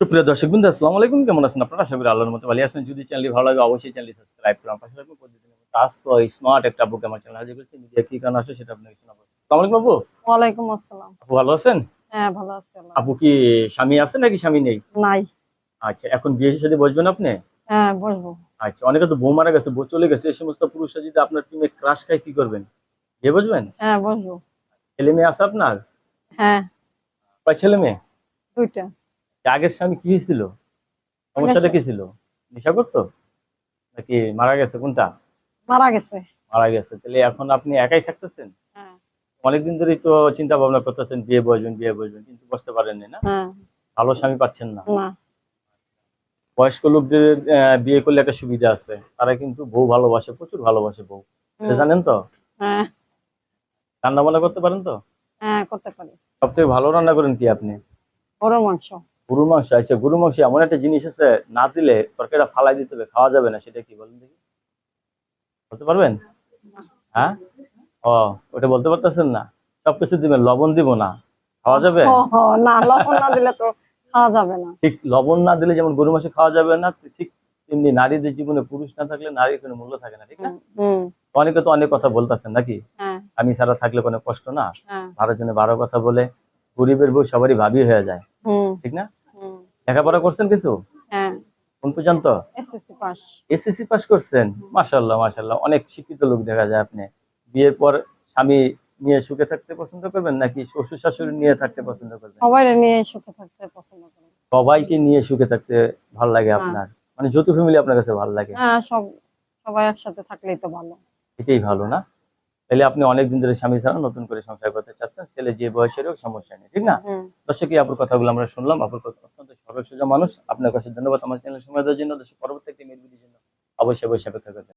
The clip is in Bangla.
সুপ্রিয় দর্শক বিন্দু আসসালামু আলাইকুম। কেমন আছেন আপনারা? আশা করি আল্লাহর মতো ভালো আছেন। যদি চ্যানেলটি ভালো লাগে অবশ্যই চ্যানেলটি সাবস্ক্রাইব করুন। পাশে রাখুন প্রতিদিনের মতো আজকে ওই স্মার্ট একটা বুক আমার চ্যানেল হাজির করেছি মিডিয়া কি কারণ আসে সেটা আপনাকে শোনাবো। আসসালামু আলাইকুম আপু। ওয়ালাইকুম আসসালাম। আপু ভালো আছেন? হ্যাঁ ভালো আছি আল্লাহ। আপু কি স্বামী আছে নাকি স্বামী নেই? নাই। আচ্ছা এখন বিয়ে সাথে বসবেন আপনি? হ্যাঁ বসবো। আচ্ছা অনেকে তো বউ মারা গেছে বউ চলে গেছে এই সমস্ত পুরুষরা যদি আপনার টিমে ক্রাশ খায় কি করবেন? বিয়ে বসবেন? হ্যাঁ বসবো। ছেলে মেয়ে আছে আপনার? হ্যাঁ। কয় ছেলে মেয়ে? দুইটা। আগের স্বামী কি হয়েছিল? সমস্যাটা কি ছিল? নেশা করতো নাকি মারা গেছে? কোনটা? মারা গেছে। মারা গেছে। তাহলে এখন আপনি একাই থাকতেছেন? হ্যাঁ। অনেকদিন ধরেই তো চিন্তা ভাবনা করতেছেন বিয়ে বসবেন বিয়ে বসবেন কিন্তু বসতে পারেননি না? হ্যাঁ। ভালো স্বামী পাচ্ছেন না। বয়স্ক লোকদের বিয়ে করলে একটা সুবিধা আছে। তারা কিন্তু বউ ভালোবাসে প্রচুর ভালোবাসে বউ। জানেন তো? হ্যাঁ। রান্না বান্না করতে পারেন তো? হ্যাঁ করতে পারি। সব থেকে ভালো রান্না করেন কি আপনি? গরুর মাংস। গরু মাংস আচ্ছা গরু মাংস এমন একটা জিনিস আছে না দিলে তরকারিটা ফালাই দিতে হবে খাওয়া যাবে না সেটা কি বলেন দেখি। বলতে পারবেন? হ্যাঁ? ও ওটা বলতে পারতেছেন না? সবকিছু দিবেন লবণ দিব না খাওয়া যাবে? না লবণ না দিলে তো খাওয়া যাবে না। ঠিক লবণ না দিলে যেমন গরু মাংস খাওয়া যাবে না ঠিক তেমনি নারীদের জীবনে পুরুষ না থাকলে নারীর কোনো মূল্য থাকে না ঠিক না? অনেকে তো অনেক কথা বলতেছেন নাকি? হ্যাঁ। আমি ছাড়া থাকলে কোনো কষ্ট না? হ্যাঁ। বারো জনে বারো কথা বলে গরিবের বউ সবারই ভাবি হয়ে যায় ঠিক না? লেখাপড়া করছেন কিছু? হ্যাঁ। কোন পর্যন্ত? এসএসসি পাস এসএসসি পাস করছেন? মাশাল্লাহ মাশাল্লাহ অনেক শিক্ষিত লোক দেখা যায় আপনি। বিয়ের পর স্বামী নিয়ে সুখে থাকতে পছন্দ করবেন নাকি শ্বশুর শাশুড়ি নিয়ে থাকতে পছন্দ করবেন? সবাই নিয়ে সুখে থাকতে পছন্দ করি। সবাইকে নিয়ে সুখে থাকতে ভালো লাগে হ্যাঁ। আপনার? মানে যৌথ ফ্যামিলি আপনার কাছে ভালো লাগে? হ্যাঁ সব সবাই একসাথে থাকলেই তো ভালো। এটাই ভালো না? তাহলে আপনি অনেকদিন ধরে স্বামী ছাড়া নতুন করে সংসার করতে চাচ্ছেন ছেলে যে বয়সের হোক সমস্যা নেই ঠিক না? দর্শক আপুর কথাগুলো আমরা শুনলাম আপুর কথা অত্যন্ত সরল সোজা মানুষ। আপনার কাছে ধন্যবাদ আমার চ্যানেল সময় দেওয়ার জন্য দর্শক পরবর্তী একটি মেয়ের জন্য। অবশ্যই অবশ্যই অপেক্ষা করবেন।